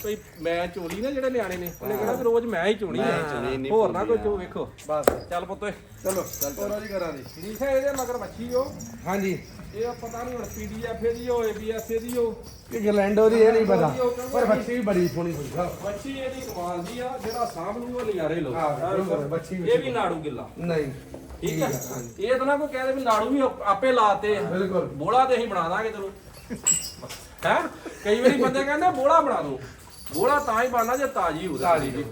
ਭਈ ਮੈਂ ਚੋਲੀ ਨਾ ਜਿਹੜੇ ਨਿਆਣੇ ਨੇ ਉਹਨੇ ਕਹਿਣਾ ਵੀ ਰੋਜ਼ ਮੈਂ ਹੀ ਚੋਣੀ ਚੋਣੀ, ਆ ਨਹੀਂ ਹੋਰ ਨਾ ਕੋਈ ਚੋ ਵੇਖੋ। ਬਸ ਚੱਲ ਪੁੱਤ ਓਏ। ਚਲੋ ਤੋਰਾ ਜੀ ਕਰਾਂ ਦੀ ਨੀਸ਼ਾ ਇਹਦੇ ਮਗਰ ਮੱਛੀ ਹੋ ਹਾਂਜੀ। ਇਹ ਪਤਾ ਨਹੀਂ ਹੁਣ ਪੀਡੀਐਫ ਦੀ ਹੋ ਏਬੀਐਸ ਦੀ ਹੋ ਇਹ ਗਲੈਂਡੋ ਦੀ ਇਹ ਨਹੀਂ ਪਤਾ। ਪਰ ਬੱਚੀ ਵੀ ਬੜੀ ਸੋਹਣੀ ਹੋਈ। ਸਾਹਿਬ ਮੱਛੀ ਇਹਦੀ ਕਮਾਲ ਦੀ ਆ ਜਿਹੜਾ ਸਾਂਭ ਲੂ ਉਹ ਨਜ਼ਾਰੇ ਹਾਂ, ਵੀ ਇਹ ਵੀ ਨਾੜੂ ਗਿੱਲਾ। ਨਹੀਂ। ਠੀਕ ਹੈ ਇਹ ਤਾਂ ਨਾ ਕੋਈ ਕਹਦੇ ਵੀ ਨਾੜੂ ਵੀ ਆਪੇ ਲਾਤੇ ਬਿਲਕੁਲ। ਬੋਲਾ ਤੇ ਅਸੀਂ ਬਣਾ ਦਾਂਗੇ ਚਲੋ ਹੈ? ਕਈ ਵਾਰੀ ਬੰਦੇ ਕਹਿੰਦੇ ਬੋਲਾ ਬਣਾ ਦੋ। ਬੋਲਾ ਤਾਂ ਹੀ ਬਣਨਾ ਜੇ ਤਾਜੀ ਹੋਊ ਤਾਜ਼ੀ ਹੋਊ।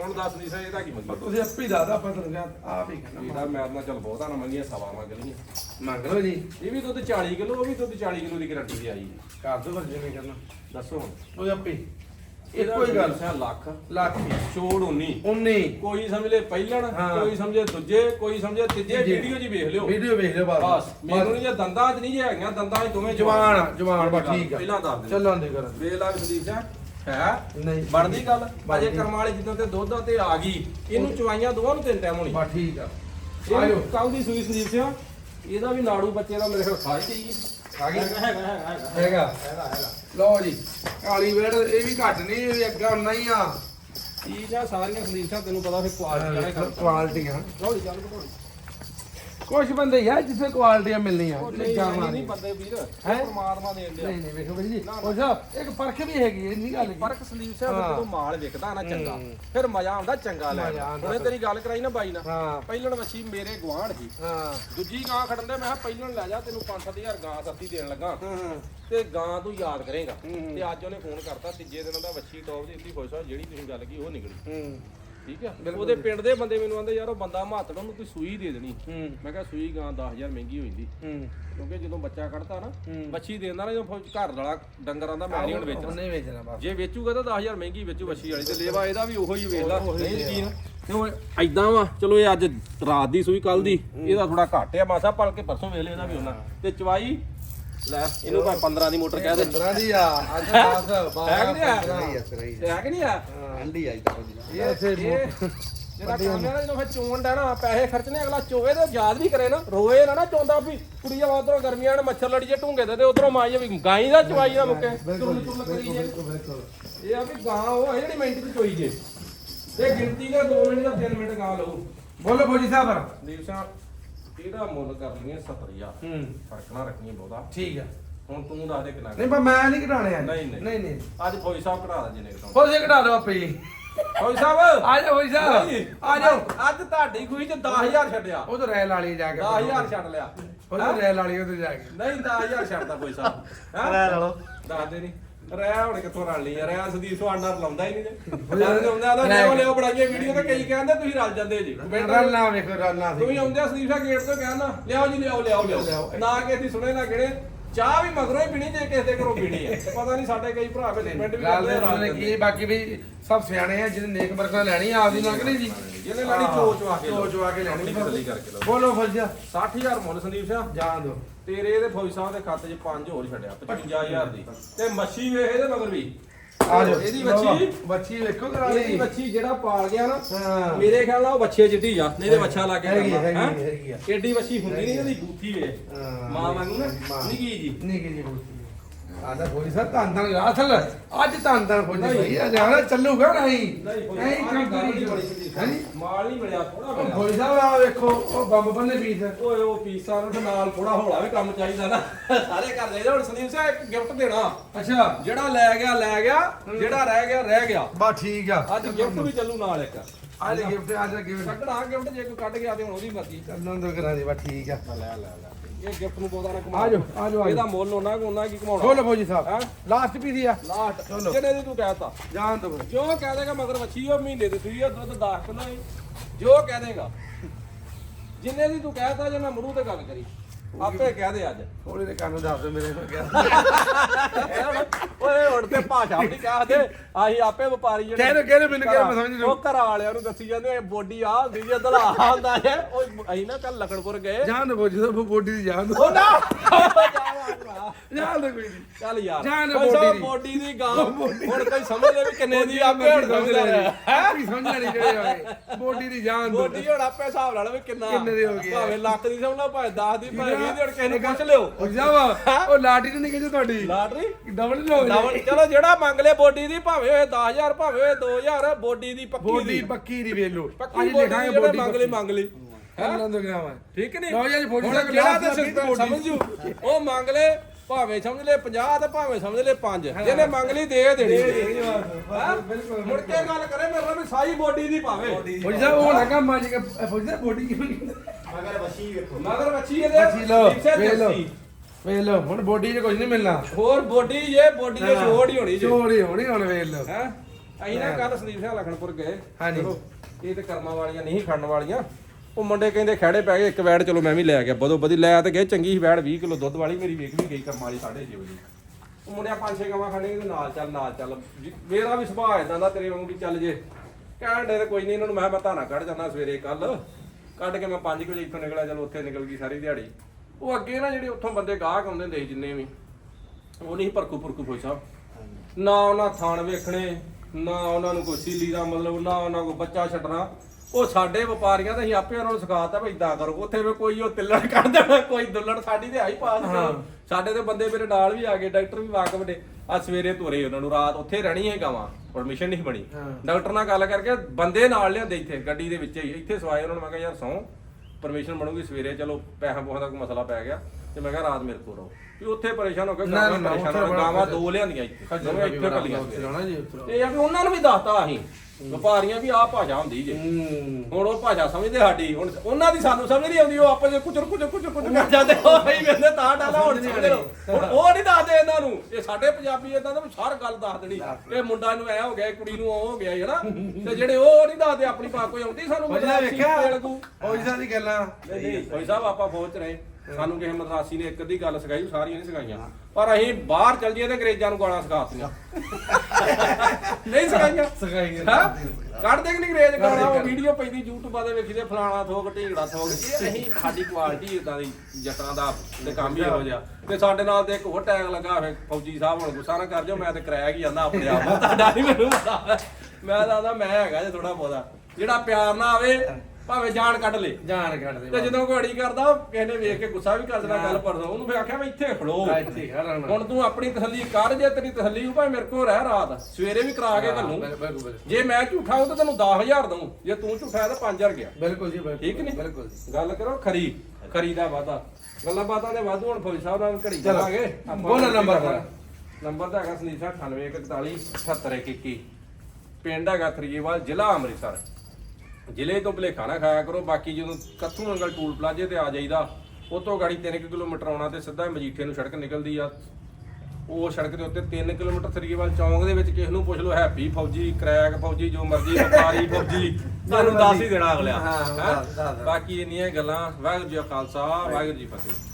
ਹੁਣ ਦੱਸ ਨਹੀਂ ਸਹੀ ਇਹਦਾ ਕੀ ਮਤਲਬ। ਤੁਸੀਂ ਆਪੇ ਦਾਦਾ ਆਪਾਂ ਤੁਹਾਨੂੰ ਕਿਹਾ ਆਪ ਹੀ ਕਹਿਣਾ ਇਹਦਾ ਮੈਂ ਨਾ ਚਲ ਬਹੁਤਾ ਨਾ ਮੰਗੀਆਂ ਸਵਾ ਮੰਗ ਲਈਆਂ। ਮੰਗ ਲਓ ਜੀ। ਇਹ ਵੀ ਦੁੱਧ 40 ਕਿਲੋ ਉਹ ਵੀ ਦੁੱਧ 40 ਕਿਲੋ ਦੀ ਗਾਰੰਟੀ ਦੀ ਆਈ ਹੈ। ਕਰ ਦੋ ਫਿਰ ਜਿਵੇਂ ਕਰਨਾ। ਦੱਸੋ ਹੁਣ। ਉਹ ਆਪੇ ਇੱਕੋ ਹੀ ਗੱਲ। ਹੈ ਲੱਖ। ਲੱਖ ਛੋੜ 19 ਉਨੀ। ਕੋਈ ਸਮਝ ਲੈ ਪਹਿਲਣ ਹਾਂ। ਕੋਈ ਸਮਝੇ ਦੂਜੇ ਕੋਈ ਸਮਝੇ ਤੀਜੇ ਤੀਜੇ। ਵੀਡੀਓ ਜੀ ਵੇਖ ਲਿਓ। ਵੀਡੀਓ ਵੇਖ ਲਿਓ ਬਸ ਬਸ ਮੈਨੂੰ ਨਹੀਂ ਦੰਦਾਂ 'ਚ ਨਹੀਂ ਜੇ ਹੈਗੀਆਂ ਦੰਦਾਂ 'ਚ ਦੋਵੇਂ ਜਵਾਨ ਜਵਾਨ। ਬਸ ਠੀਕ ਆ। ਪਹਿਲਾਂ ਦੱਸ ਦੇ ਚੱਲਾਂ ਦੇ ਕਰਨ ਵੇਲਾ ਵੀ ਸੰਦੀਪ ਸਿੰਘ। ਹੈ? ਨਹੀਂ। ਬਣਦੀ ਗੱਲ? ਅਜੇ। ਕਰਮ ਵਾਲੇ ਜਿੱਦਾਂ ਤੇ ਦੁੱਧ ਤੇ ਆ ਗਈ। ਇਹਨੂੰ ਚਵਾਈਆਂ ਦੋਵਾਂ ਨੂੰ ਤਿੰਨ ਟਾਈਮ ਹੋਣੀ। ਬਸ ਠੀਕ ਆ। ਆਇਓ। ਕੱਲ ਦੀ ਸੂਈ ਸੰਦੀਪ ਸਿੰਘ ਇਹਦਾ ਵੀ ਨਾੜੂ ਬੱਚੇ ਦਾ ਮੇਰੇ ਕੋਲ ਖਾ ਹੀ ਗਈ ਆ ਗਈ? ਹੈਗਾ ਹੈਗਾ ਹੈਗਾ ਹੈਗਾ। ਲਓ ਜੀ। ਕਾਲੀ ਵੇੜ ਇਹ ਵੀ ਘੱਟ ਨਹੀਂ ਇਹ ਵੀ ਅੱਗਾ ਉਨਾ ਹੀ ਆ। ਚੀਜ਼ਾਂ ਸਾਰੀਆਂ ਸਲੀਸਾਂ ਤੈਨੂੰ ਪਤਾ ਫਿਰ ਕੁਆਲਿਟੀ ਕੁਆਲਿਟੀਆਂ ਹੌਲੀ ਚੱਲ ਘੋੜੀ ਕੁਝ ਬੰਦੇ ਯਾਰ ਜਿੱਥੇ ਕੁਆਲਿਟੀਆਂ ਮਿਲਣੀਆਂ ਨਹੀਂ ਨਹੀਂ ਬੰਦੇ ਵੀਰ ਹੈਂ? ਪਰਮਾਤਮਾ ਦੇ ਨਹੀਂ ਨਹੀਂ ਵੇਖੋ ਬਾਈ ਜੀ ਉਹ ਸਾਹਿਬ ਇੱਕ ਫ਼ਰਕ ਵੀ ਹੈਗੀ ਹੈ ਇੰਨੀ ਗੱਲ ਨਹੀਂ ਫ਼ਰਕ ਸਲੀਵਸ ਹੈ ਹਾਂ। ਜਦੋਂ ਮਾਲ ਵਿਕਦਾ ਨਾ ਚੰਗਾ। ਫਿਰ ਮਜ਼ਾ ਆਉਂਦਾ ਚੰਗਾ ਲੈ ਮਜ਼ਾ ਆਉਂਦਾ ਹੁਣੇ ਤੇਰੀ ਗੱਲ ਕਰਾਈ ਨਾ ਬਾਈ ਨਾਲ। ਹਾਂ। ਪਹਿਲਣ ਵੱਛੀ ਮੇਰੇ ਗਵਾਂਢ ਸੀ ਹਾਂ। ਦੂਜੀ ਗਾਂ ਖੜਨ ਦੇ ਮੈਂ ਕਿਹਾ ਪਹਿਲਣ ਲੈ ਜਾ ਤੈਨੂੰ 5-7000 ਗਾਂ ਸੱਤੀ ਦੇਣ ਲੱਗਾ। ਤੇ ਗਾਂ ਤੂੰ ਯਾਦ ਕਰੇਗਾ। ਤੇ ਅੱਜ ਉਹਨੇ ਫੋਨ ਕਰਤਾ ਤੀਜੇ ਦਿਨ ਦਾ ਵੱਛੀ ਟੌਪ ਦੀ ਇੱਡੀ ਖੁਸ਼ ਆ ਜਿਹੜੀ ਤੁਸੀਂ ਗੱਲ ਕੀ ਉਹ ਨਿਕਲੀ। ਹੂੰ। ਠੀਕ ਆ। ਉਹਦੇ ਪਿੰਡ ਦੇ ਬੰਦੇ ਮੈਨੂੰ ਆਂਦੇ ਯਾਰ ਉਹ ਬੰਦਾ ਮਾਤੜ ਉਹਨੂੰ ਕੋਈ ਸੂਈ ਦੇ ਦੇਣੀ। ਮੈਂ ਕਿਹਾ ਸੂਈ ਗਾਂ 10000 ਮਹਿੰਗੀ ਹੋ ਜਾਂਦੀ। ਕਿਉਂਕਿ ਜਦੋਂ ਬੱਚਾ ਕੱਢਦਾ ਨਾ। ਵੱਛੀ ਦੇਂਦਾ ਨਾ ਜਦੋਂ ਘਰ ਵਾਲਾ ਡੰਗਰਾਂ ਦਾ ਮੈਂ ਨਹੀਂ ਹੁਣ ਵੇਚਣਾ। ਉਹਨੇ ਵੇਚਣਾ ਬਸ। ਜੇ ਵੇਚੂਗਾ ਤਾਂ 10000 ਮਹਿੰਗੀ ਵੇਚੂ ਵੱਛੀ ਵਾਲੀ ਤੇ ਲੇਵਾ ਇਹਦਾ ਵੀ ਉਹੋ ਹੀ ਵੇਚ ਲਾ। ਨਹੀਂ ਯਕੀਨ। ਉਹ ਐਦਾਂ ਵਾ ਚਲੋ ਇਹ ਅੱਜ ਰਾਤ ਦੀ ਸੂਈ ਕੱਲ ਦੀ। ਇਹਦਾ ਥੋੜਾ ਘੱਟ ਆ ਮਾਸਾ ਪਲ ਕੇ ਪਰਸੋਂ ਵੇਲੇ ਇਹਦਾ ਵੀ ਉਹਨਾਂ। ਤੇ ਚਵਾਈ ਲੈ ਇਹਨੂੰ ਭਾਵੇਂ 15 ਦੀ ਮੋਟਰ ਕਹਿ ਦੇ। 15 ਦੀ ਆ। ਅੱਜ 10 12 ਹੈ ਕਿ ਨਹੀਂ ਆ? 15 ਹੀ ਆ ਸਹੀ ਤੇ ਹੈ ਕਿ ਨਹੀਂ ਆ? ਠੰਡੀ ਆਈ ਤਾਂ ਜੀ ਇਹ ਇੱਥੇ ਇਹ ਜਿਹੜਾ ਕੰਮ ਹੈ ਨਾ ਜਦੋਂ ਫਿਰ ਚੋਣ ਦਾ ਨਾ ਪੈਸੇ ਖਰਚਣੇ ਅਗਲਾ ਚੋਵੇ ਤੇ ਯਾਦ ਵੀ ਕਰੇ ਨਾ। ਰੋਏ ਨਾ ਨਾ ਚੋਂਦਾ ਵੀ ਕੁੜੀਆਂ ਉਧਰੋਂ ਗਰਮੀਆਂ ਨੇ ਮੱਛਰ ਲੜੀਏ ਢੂੰਗੇ ਦੇ ਤੇ ਉਧਰੋਂ ਮਾਈਏ ਵੀ ਗਾਈ ਦਾ ਚਵਾਈ ਨਾ ਮੁੱਕੇ। ਚੁੱਲ ਚੁੱਲ ਕਰੀ ਜੇ ਬਿਲਕੁਲ ਬਿਲਕੁਲ। ਇਹ ਆ ਵੀ ਗਾਂ ਉਹ ਜਿਹੜੀ ਮਿੰਟ ਦੀ ਚੋਈ ਜੇ। ਤੇ ਗਿਣਤੀ ਦਾ 2 ਮਿੰਟ ਦਾ 3 ਮਿੰਟ ਗਾਂ ਲਊ। ਬੋਲੋ ਫੌਜੀ ਸਾਹਿਬ। ਦੀਵਸਾਂ ਇਹਦਾ ਮੁੱਲ ਕਰ ਲਈਏ 70000 ਹੂੰ। ਫ਼ਰਕ ਨਾ ਰੱਖਣੀ ਬਹੁਤਾ। ਠੀਕ ਆ। ਹੁਣ ਤੂੰ ਦੱਸ ਦੇ ਕਿੰਨਾ ਨਹੀਂ ਪਰ ਮੈਂ ਨਹੀਂ ਘਟਾਣੇ ਆ ਨਹੀਂ, ਨਹੀਂ। ਨਹੀਂ ਨਹੀਂ। ਅੱਜ ਫੌਜੀ ਸਾਹਿਬ ਘਟਾ ਦੇ ਜਿੰਨੇ ਕਿਤੋਂ ਫੌਜੀ ਘਟਾ ਦਿਓ ਆਪੇ ਹੀ ਫੌਜੀ ਸਾਹਿਬ! ਆ ਜਾਓ ਫੌਜੀ ਸਾਹਿਬ। ਆ ਜਾਓ। ਅੱਜ ਤੁਹਾਡੀ ਖੂਹੀ ਚ 10000 ਛੱਡਿਆ। ਉਹ ਤਾਂ ਰੈਲ ਵਾਲੀ ਜਾ ਕੇ 10000 ਛੱਡ ਲਿਆ। ਉਹ ਤਾਂ ਰੈਲ ਵਾਲੀ ਉਧਰ ਜਾ ਕੇ। ਨਹੀਂ 10000 ਛੱਡਦਾ ਕੋਈ ਸਾਹਿਬ। ਹੈ? ਲਓ ਦੱਸ ਦੇ ਨਹੀਂ ਰਹਿ ਹੁਣ ਕਿੱਥੋਂ ਰਲ ਲਈ ਰਹਿ ਸਦੀਪ ਸਵਾਨਾ ਰਲਾਉਂਦਾ ਹੀ ਨਹੀਂ ਜੇ। ਜਦ ਆਉਂਦਾ ਤਾਂ ਲਿਓ ਲਿਓ ਬਣਾਈਏ ਵੀਡੀਓ ਤੇ ਕਈ ਕਹਿੰਦੇ ਤੁਸੀਂ ਰਲ ਜਾਂਦੇ ਜੀ। ਰਲ ਨਾ ਵੇਖੋ ਰਲ ਨਾ ਤੁਸੀਂ ਆਉਂਦੇ ਆ ਸਦੀਪ ਸਾਹਿਬ ਗੇਟ ਤੋਂ ਕਹਿੰਦਾ ਲਿਆਓ ਜੀ ਲਿਆਓ ਲਿਆਓ ਲਿਆਓ। ਨਾ ਕਿਸੇ ਦੀ ਸੁਣੇ ਨਾ ਕਿਹੜੇ ਚਾਹ ਵੀ ਮਗਰੋਂ ਹੀ ਪੀਣੀ ਜੇ ਕਿਸੇ ਦੇ ਘਰੋਂ ਪੀਣੀ ਹੈ। ਪਤਾ ਨਹੀਂ ਸਾਡੇ ਕਈ ਭਰਾ ਵਿੱਚ ਪਿੰਡ ਵੀ ਗੱਲ ਕੀ ਬਾਕੀ ਵੀ ਸਭ ਸਿਆਣੇ ਆ ਜਿਹਨੇ ਨੇਕ ਬਰਕਤ ਲੈਣੀ ਆ ਆਪਦੀ ਨਾਲ ਕਿ ਨਹੀਂ ਜੀ। ਜਿਹਨੇ ਲੈਣੀ ਚੋ ਚਵਾ ਕੇ ਚੋ ਚਵਾ ਕੇ ਲੈਣੀ। ਆਪਣੀ ਤਸੱਲੀ ਕਰਕੇ ਲਓ ਬੋਲੋ ਫੌਜਾ 60000 ਮੁੱਲ ਸੰਦੀਪ ਸਿੰਘ ਜਾਣ ਦਿਓ। ਤੇਰੇ ਇਹਦੇ ਫੌਜੀ ਸਾਹਿਬ ਦੇ ਖਾਤੇ 'ਚ 5 ਹੋਰ ਛੱਡਿਆ 55000 ਦੀ। ਤੇ ਮੱਛੀ ਵੇਖ ਇਹਦੇ ਮਗਰ ਵੀ। ਆ ਜਾਓ। ਇਹਦੀ ਬੱਚੀ ਬੱਚੀ ਵੇਖੋ ਕਰਾ ਇਹਦੀ ਲਈ ਬੱਚੀ ਜਿਹੜਾ ਪਾਲ ਗਿਆ ਨਾ ਹਾਂ। ਮੇਰੇ ਖਿਆਲ ਨਾਲ ਉਹ ਬੱਚੇ ਜਿੱਡੀ ਆ ਨਹੀਂ ਤੇ ਬੱਚਾ ਲਾ ਕੇ ਹੈਗੀ ਕਰਨਾ, ਹੈਗੀ ਹੈਂ? ਹੈਗੀ ਆ। ਏਡੀ ਬੱਚੀ ਹੁੰਦੀ ਨਹੀਂ ਇਹਦੀ ਬੂਥੀ ਵੇ। ਹਾਂ। ਮਾਂ ਵਾਂਗੂ ਨਾ ਮਾਂ। ਨਿੱਕੀ ਜੀ। ਨਹੀਂ ਕਿ ਜੀ ਬੋਲਦੀ ਆਦਾ ਕੋਈ ਸਰ ਤਾਂ ਤਾਂ ਅਸਲ ਅੱਜ ਤਾਂ ਤਾਂ ਫੌਜੀ ਭਾਈ ਜਾਣਾ ਚੱਲੂਗਾ ਨਹੀਂ ਨਹੀਂ ਸਿੱਧੀ ਹਾਂਜੀ ਮਾਲ ਨਹੀਂ ਮਿਲਿਆ ਥੋੜਾ ਫੌਜੀ ਸਾਹਿਬ ਆ ਵੇਖੋ ਉਹ ਬੰਬ ਬੰਨੇ ਪੀਸ। ਓਏ ਉਹ ਪੀਸਾਂ ਨੂੰ ਨਾਲ ਥੋੜਾ ਹੌਲਾ ਵੀ ਕੰਮ ਚਾਹੀਦਾ ਨਾ। ਸਾਰੇ ਘਰ ਜਾਈਦਾ ਹੁਣ ਸੰਦੀਪ ਸਿੰਘ ਇੱਕ ਗਿਫਟ ਦੇਣਾ। ਅੱਛਾ। ਜਿਹੜਾ ਲੈ ਗਿਆ ਲੈ ਗਿਆ ਜਿਹੜਾ ਰਹਿ ਗਿਆ ਰਹਿ ਗਿਆ। ਬਾ ਠੀਕ ਆ। ਅੱਜ ਗਿਫਟ ਵੀ ਚੱਲੂ ਨਾਲ ਇੱਕ। ਅੱਜ ਗਿਫਟ ਅੱਜ ਗਿਫਟ ਕੱਢਣਾ ਗਿਫਟ ਜੇ ਕੋਈ ਕੱਢ ਗਿਆ ਤੇ ਹੁਣ ਉਹਦੀ ਮਰਜ਼ੀ। ਚੱਲਣ ਦੋ ਕਰਾਂ ਦੀ ਬਾ ਠੀਕ ਆ। ਲੈ ਲੈ ਲੈ। ਇਹ ਗਿਫਟ ਨੂੰ ਬਹੁਤਾ ਨਾ ਕਮਾ ਆ ਜਾਓ ਆ ਜਾਓ ਇਹਦਾ ਮੁੱਲ ਉਹਨਾਂ ਕੋ ਉਹਨਾਂ ਕੀ ਕਮਾਉਣਾ ਬੋਲੋ ਫੌਜੀ ਹੈਂ? ਸਾਹਿਬ ਲਾਸਟ ਪੀਸ ਹੀ ਆ। ਲਾਸਟ ਚਲੋ। ਜਿਹਨੇ ਦੀ ਤੂੰ ਕਹਿਤਾ? ਜਾਣ ਦੋ ਜੋ ਕਹਿ ਦੇਗਾ ਮਗਰ ਵੱਛੀ ਉਹ ਮਹੀਨੇ ਦੀ ਸੂਈ ਆ ਦੁੱਧ 10 ਕਿਲੋ ਹੀ ਜੋ ਕਹਿ ਦੇਗਾ। ਜਿੰਨੇ ਦੀ ਤੂੰ ਕਹਿਤਾ ਜੇ ਮੈਂ ਮਰੂ ਤੇ ਗੱਲ ਕਰੀ। ਆਪੇ ਕਹਿ ਦੇ ਅੱਜ। ਥੋੜੇ ਦੇ ਕੰਨ ਦੱਸ ਦਿਓ ਮੇਰੇ ਕੋਲ ਗਿਆ ਓਏ ਹੁਣ ਤੇ ਭਾਸ਼ਾ ਵੀ ਨਹੀਂ ਕਹਿ ਦੇ। ਆਹੀ ਆਪੇ ਵਪਾਰੀ ਜਿਹੜੇ ਕਹਿ ਦਿਓ, ਕਹਿ ਦਿਓ, ਮੈਨੂੰ ਕਹਿ ਦਿਓ, ਮੈਂ ਸਮਝ ਨਹੀਂ। ਉਹ ਘਰਾਂ ਵਾਲਿਆਂ ਨੂੰ ਦੱਸੀ ਜਾਂਦੇ ਬੋਡੀ ਆ ਹੁੰਦੀ ਜੇ ਦਲਾ ਹੁੰਦਾ ਹੈ। ਉਹ ਅਸੀਂ ਨਾ ਕੱਲ ਲਖਣਪੁਰ ਗਏ। ਜਾਣ ਦੋ ਸਾਹਿਬ ਬੋਡੀ ਦੀ ਦੋ ਉਹ ਨਾ! ਜਾਣ ਦੋ ਕੋਈ ਨਹੀਂ ਚੱਲ ਯਾਰ ਜਾਨ ਬੋਡੀ ਸਭ ਦੀ। ਬੋਡੀ ਦੀ ਗਾਂ। ਹੁਣ ਕੋਈ ਸਮਝ ਲੈ ਵੀ ਕਿੰਨੇ ਦੀ ਆਪੇ ਹੁਣ ਸਮਝ ਲੈ ਹੈ? ਸਮਝ ਲੈਣੀ ਜਿਹੜੇ ਹੋਏ ਬੋਡੀ ਦੀ ਜਾਣ ਦੋ ਬੋਡੀ ਹੁਣ ਆਪੇ ਹਿਸਾਬ ਲਾ ਲਓ ਵੀ ਕਿੰਨਾ। ਕਿੰਨੇ ਦੀ ਹੋ ਗਈ ਹੈ? ਭਾਵੇਂ ਲੱਖ ਦੀ ਸਮਝ ਲਓ ਭਾਵੇਂ 10 ਦੀ ਭਾਵੇਂ 20 ਦੀ ਹੁਣ ਕਿਸੇ ਨੂੰ ਪੁੱਛ ਲਿਓ। ਸਾਹਿਬ ਉਹ ਲਾਟੀ ਤੇ ਨਹੀਂ ਕਹਿੰਦੇ ਤੁਹਾਡੀ। ਲਾਟਰੀ? ਡਬਲ ਹੋ ਡਬਲ ਚਲੋ ਜਿਹੜਾ ਮੰਗ ਲਿਆ ਬੋਡੀ ਦੀ ਭਾਵੇਂ ਹੋਏ 10000 ਭਾਵੇਂ ਹੋਏ 2000 ਬੋਡੀ ਦੀ ਪੱਕੀ ਬੋਡੀ ਦੀ। ਪੱਕੀ ਦੀ ਵੇਲੋ ਪੱਕੀ ਬੋਡੀ ਦੀ ਜਿਹੜੇ ਮੰਗ ਲਈ ਮੰਗ ਲਈ। ਅੱਲਾਂ ਤੋਂ ਗਰਾਵਾ ਠੀਕ ਨਹੀਂ? ਲਓ ਜੀ, ਹੁਣ ਜਿਹੜਾ ਲਾਸਟ ਤੇ ਦੀ ਸਿਸਟਮ ਬੋਡੀ। ਸਮਝੂ ਉਹ ਮੰਗ ਲੈ ਭਾਵੇਂ ਸਮਝ ਲੈ 50 ਤੇ ਭਾਵੇਂ ਸਮਝ ਲੈ 5 ਜਿਹਨੇ ਮੰਗ ਲਈ ਦੇ ਦੇਣੀ। ਹੈਂ? ਮੁੜ ਕੇ ਗੱਲ ਕਰੇ ਮੇਰੇ ਨਾਲ ਵੀ ਸਾਈ ਬੋਡੀ ਦੀ ਭਾਵੇਂ। ਫੌਜੀ ਸਾਹਿਬ ਉਹ ਨਾ ਕੰਮ ਅੱਜ ਫੌਜੀ ਸਾਹਿਬ ਬੋਡੀ ਕਿਵੇਂ ਮਗਰ ਵੱਛੀ ਇਹਦੇ ਅੱਛੀ ਲਓ ਪਿੱਛੇ ਵੇਖ ਲਓ ਜੱਸੀ। ਵੇਖ ਲਓ ਹੁਣ ਬੋਡੀ 'ਚ ਕੁਝ ਨਹੀਂ ਮਿਲਣਾ। ਹੋਰ ਬੋਡੀ ਜੇ ਬੋਡੀ ਜੇ ਛੋੜ ਹੀ ਹੋਣੀ ਜੇ। ਚੋਰੀ ਹੋਣੀ ਹੁਣ ਵੇਖ ਹੈ? ਅਸੀਂ ਨਾ ਕੱਲ ਸੰਦੀਪ ਸਿੰਘ ਲਖਨਪੁਰ ਗਏ। ਹਾਂਜੀ। ਚਲੋ, ਇਹ ਤੇ ਕਰਮਾਂ ਵਾਲੀਆਂ ਨਹੀਂ ਖੜਨ ਵਾਲੀਆਂ। ਉਹ ਮੁੰਡੇ ਕਹਿੰਦੇ ਖੜੇ ਪੈ ਗਏ ਇੱਕ ਵੈੜ ਚਲੋ ਮੈਂ ਵੀ ਲੈ ਗਿਆ ਬਦੋ ਬਦੀ ਲੈ ਤੇ ਗਏ ਚੰਗੀ ਸੀ ਵੈੜ 20 ਕਿਲੋ ਦੁੱਧ ਵਾਲੀ ਮੇਰੀ ਵੇਖ ਵੀ ਗਈ ਕਰਮਾਂ ਵਾਲੀ 6.5 ਵਜੇ। ਉਹ ਮੁੰਡਿਆ ਪੰਜ ਛੇ ਗਾਵਾਂ ਖੜੇ ਤੇ ਨਾਲ ਚੱਲ ਨਾਲ ਚੱਲ। ਜੀ, ਮੇਰਾ ਵੀ ਸੁਭਾਅ ਇਦਾਂ ਦਾ ਤੇਰੇ ਵਾਂਗੂ ਵੀ ਚੱਲ ਜੇ। ਕਹਿਣ ਦੇ ਤੇ ਕੋਈ ਨਹੀਂ ਇਹਨਾਂ ਨੂੰ ਮੈਂ ਕਿਹਾ ਮੈਂ ਧਾਨਾ ਕੱਢ ਜਾਂਦਾ ਸਵੇਰੇ ਕੱਲ ਕੱਢ ਕੇ ਮੈਂ 5 ਵਜੇ ਇੱਥੋਂ ਨਿਕਲਿਆ ਚਲੋ ਉੱਥੇ ਨਿਕਲ ਗਈ ਸਾਰੀ ਦਿਹਾੜੀ। ਉਹ ਅੱਗੇ ਨਾ ਜਿਹੜੇ ਉੱਥੋਂ ਬੰਦੇ ਗਾਹਕ ਆਉਂਦੇ ਹੁੰਦੇ ਸੀ ਜਿੰਨੇ ਵੀ ਉਹ ਨਹੀਂ ਸੀ ਪਰਕੂ ਪਰਕੂ ਕੋਈ ਸਾਹਿਬ ਨਾ ਉਹਨਾਂ ਥਾਣ ਵੇਖਣੇ ਨਾ ਉਹਨਾਂ ਨੂੰ ਕੋਈ ਸੀਲੀ ਦਾ ਮਤਲਬ ਨਾ ਉਹਨਾਂ ਕੋ ਬੱਚਾ ਛੱਡਣਾ। ਉਹ ਸਾਡੇ ਵਪਾਰੀਆਂ ਤਾਂ ਅਸੀਂ ਆਪੇ ਉਹਨਾਂ ਨੂੰ ਸਿਖਾਤਾ ਵੀ ਇਦਾਂ ਕਰੋ। ਉੱਥੇ ਵੀ ਕੋਈ ਉਹ ਤਿੱਲੜ ਕੱਢ ਦੇਣਾ ਕੋਈ ਦੁੱਲੜ ਸਾਡੀ ਤੇ ਆਈ ਪਾਸ। ਸਾਡੇ ਤੇ ਬੰਦੇ ਮੇਰੇ ਨਾਲ ਵੀ ਆ ਗਏ ਡਾਕਟਰ ਵੀ ਵਾਕਫ ਨੇ। ਆ ਸਵੇਰੇ ਤੁਰੇ ਉਹਨਾਂ ਨੂੰ ਰਾਤ ਉੱਥੇ ਰਹਿਣੀ ਹੈ ਗਾਵਾਂ ਪਰਮਿਸ਼ਨ ਨਹੀਂ ਬਣੀ। ਡਾਕਟਰ ਨਾਲ ਗੱਲ ਕਰਕੇ ਬੰਦੇ ਨਾਲ ਲਿਆਂਦੇ ਇੱਥੇ ਗੱਡੀ ਦੇ ਵਿੱਚ ਹੀ। ਇੱਥੇ ਸਵਾਏ ਉਹਨਾਂ ਨੂੰ ਮੈਂ ਕਿਹਾ ਯਾਰ ਸੌ ਪਰਮਿਸ਼ਨ ਬਣੂਗੀ ਸਵੇਰੇ ਚਲੋ ਪੈਸਾ ਪੋਹਾਂ ਦਾ ਕੋਈ ਮਸਲਾ ਪੈ ਗਿਆ। ਤੇ ਮੈਂ ਕਿਹਾ ਰਾਤ ਮੇਰੇ ਕੋਲ ਰਹੋ। ਵੀ ਉੱਥੇ ਪਰੇਸ਼ਾਨ ਹੋ ਕੇ ਗਾਵਾਂ ਪਰੇਸ਼ਾਨ ਹੋ ਗਾਵਾਂ ਦੋ ਲਿਆਂਦੀਆਂ ਇੱਥੇ। ਦੋਵੇਂ ਇੱਥੇ ਉੱਥੇ। ਇਹ ਆ ਵੀ ਉਹਨਾਂ ਨੂੰ ਵੀ ਦੱਸਤਾ ਅਸੀਂ। ਵਪਾਰੀਆਂ ਵੀ ਆਹ ਭਾਸ਼ਾ ਹੁੰਦੀ ਜੇ। ਹੂੰ। ਹੁਣ ਉਹ ਭਾਸ਼ਾ ਸਮਝਦੇ ਸਾਡੀ ਹੁਣ ਉਹਨਾਂ ਦੀ ਸਾਨੂੰ ਸਮਝ ਨਹੀਂ ਆਉਂਦੀ ਉਹ ਆਪਸ ਵਿੱਚ ਕੁਚਰ ਕੁਚਰ ਕੁਚਰ ਕੁਚਰ ਕਰ ਜਾਂਦੇ ਉਹ ਹੀ ਕਹਿੰਦੇ ਤਾਂ ਡਾਲਾ ਹੁਣ ਸਮਝ ਲਓ। ਹੁਣ ਉਹ ਨਹੀਂ ਦੱਸਦੇ ਇਹਨਾਂ ਨੂੰ। ਇਹ ਸਾਡੇ ਪੰਜਾਬੀ ਇਦਾਂ ਦਾ ਹਰ ਗੱਲ ਦੱਸ ਦੇਣੀ। ਇਹ ਮੁੰਡਾ ਨੂੰ ਐ ਹੋ ਗਿਆ ਇਹ ਕੁੜੀ ਨੂੰ ਉਹ ਹੋ ਗਿਆ ਹੈ ਨਾ। ਤੇ ਜਿਹੜੇ ਉਹ ਨਹੀਂ ਦੱਸਦੇ ਆਪਣੀ ਪਾ ਕੋਈ ਆਉਂਦੀ ਸਾਨੂੰ ਵੇਖਿਆ। ਸਾਹਿਬ ਦੀ ਗੱਲਾਂ। ਨਹੀਂ ਨਹੀਂ ਭਾਈ ਸਾਹਿਬ ਆਪਾਂ ਫੌਜ ਚ ਰਹੇ। ਸਾਨੂੰ ਕਿਸੇ ਮਦਰਾਸੀ ਨੇ ਇੱਕ ਅੱਧੀ ਗੱਲ ਸਿਖਾਈ ਸਾਰੀਆਂ ਨਹੀਂ ਸਿਖਾਈਆਂ। ਪਰ ਅਸੀਂ ਬਾਹਰ ਚੱਲ ਜੀਏ ਤੇ ਅੰਗਰੇਜ਼ਾਂ ਨੂੰ ਗਾਲਾਂ ਸਿਖਾਤੀਆਂ। ਨਹੀਂ ਸਿਖਾਈਆਂ। ਸਿਖਾਈ ਗਏ। ਹਾਂ ਕੱਢਦੇ ਕਿ ਨਹੀਂ ਅੰਗਰੇਜ਼ ਗਾਲਾਂ ਉਹ ਵੀਡੀਓ ਪੈਂਦੀ YouTube ਤੇ ਵੇਖੀ ਦੇ ਫਲਾਣਾ ਥੋਕ ਢੀਂਗੜਾ ਥੋਕ। ਇਹ ਅਸੀਂ ਸਾਡੀ ਕੁਆਲਿਟੀ ਇਦਾਂ ਦੀ ਜੱਟਾਂ ਦਾ ਤੇ ਕੰਮ ਹੀ ਇਹੋ ਜਿਹਾ। ਤੇ ਸਾਡੇ ਨਾਲ ਤੇ ਇੱਕ ਹੋਰ ਟੈਗ ਲੱਗਾ ਹੋਇਆ ਫੌਜੀ ਸਾਹਿਬ ਹੁਣ ਗੁੱਸਾ ਨਾ ਕਰ ਜਾਓ ਮੈਂ ਤੇ ਕਰਾਇਆ ਕੀ ਜਾਂਦਾ ਆਪਣੇ ਆਪ ਤੁਹਾਡਾ ਨਹੀਂ ਮੈਨੂੰ ਪਤਾ। ਮੈਂ ਤਾਂ ਮੈਂ ਹੈਗਾ ਜੇ ਥੋੜਾ ਬਹੁਤਾ। ਜਿਹੜਾ ਪਿਆਰ ਨਾ ਆਵੇ ਭਾਵੇਂ ਜਾਨ ਕੱਢ ਲੇ। ਜਾਣ ਕੱਢਦੇ ਤੇ ਜਦੋਂ ਅੜੀ ਕਰਦਾ ਕਿਸੇ ਨੇ ਵੇਖ ਕੇ ਗੁੱਸਾ ਵੀ ਕਰ ਦੇਣਾ ਗੱਲ ਪਰਦੋ ਉਹਨੂੰ ਫੇ ਆਖਿਆ ਮੈਂ ਇੱਥੇ ਖੜੋ। ਇੱਥੇ ਖੜਾ ਹੁਣ ਤੂੰ ਆਪਣੀ ਤਸੱਲੀ ਕਰ ਜੇ ਤੇਰੀ ਤਸੱਲੀ ਹੋ ਭਾਵੇਂ ਮੇਰੇ ਕੋਲ ਰਹਿ ਰਾਤ। ਸਵੇਰੇ ਵੀ ਕਰਾ ਕੇ ਘੱਲੂ ਜੇ ਮੈਂ ਝੂਠਾ ਹਾਂ ਤਾਂ ਤੈਨੂੰ 10000 ਦਊਂ। ਜੇ ਤੂੰ ਝੂਠਾ ਹੈ ਤਾਂ 5000 ਗਿਆ। ਬਿਲਕੁਲ ਜੀ ਬਿਲਕੁਲ ਠੀਕ ਨੀ? ਬਿਲਕੁਲ। ਗੱਲ ਕਰੋ ਖਰੀ। ਖਰੀ ਦਾ ਵਾਦਾ ਗੱਲਾਂ ਬਾਤਾਂ ਦੇ ਵਾਧੂ ਹੁਣ ਫੌਜੀ ਸਾਹਿਬ ਨਾਲ ਘੜੀ। ਜਾਵਾਂਗੇ ਬੋਲੋ ਨੰਬਰ ਫਿਰ। ਨੰਬਰ ਤਾਂ ਹੈਗਾ ਸੰਦੀਪ ਸਾਹਿਬ 9841 781 ਪਿੰਡ ਹੈਗਾ ਥਰੀਏਵਾਲ ਜ਼ਿਲ੍ਹਾ ਅੰਮ੍ਰਿਤਸਰ। ਜ਼ਿਲ੍ਹੇ ਤੋਂ ਭੁਲੇਖਾ ਨਾ ਖਾਇਆ ਕਰੋ ਬਾਕੀ ਜਦੋਂ ਕੱਥੂ ਮੰਗਲ ਟੂਲ ਪਲਾਜ਼ੇ ਤੇ ਆ ਜਾਈਦਾ ਉਹ ਤੋਂ ਗਾੜੀ 3 ਕਿਲੋਮੀਟਰ ਆਉਣਾ ਤੇ ਸਿੱਧਾ ਮਜੀਠੇ ਨੂੰ ਸੜਕ ਨਿਕਲਦੀ ਆ। ਉਹ ਸੜਕ ਦੇ ਉੱਤੇ 3 ਕਿਲੋਮੀਟਰ ਥਰੀਏਵਾਲ ਚੌਂਕ ਦੇ ਵਿੱਚ ਕਿਸ ਨੂੰ ਪੁੱਛ ਲਓ ਹੈਪੀ ਫੌਜੀ ਕਰੈਕ ਫੌਜੀ ਜੋ ਮਰਜ਼ੀ ਵਪਾਰੀ ਫੌਜੀ ਤੁਹਾਨੂੰ ਦੱਸ ਹੀ ਦੇਣਾ ਅਗਲਿਆ। ਬਾਕੀ ਇੰਨੀਆਂ ਗੱਲਾਂ। ਵਾਹਿਗੁਰੂ ਜੀ ਖਾਲਸਾ ਵਾਹਿਗੁਰੂ ਜੀ ਫਤਿਹ।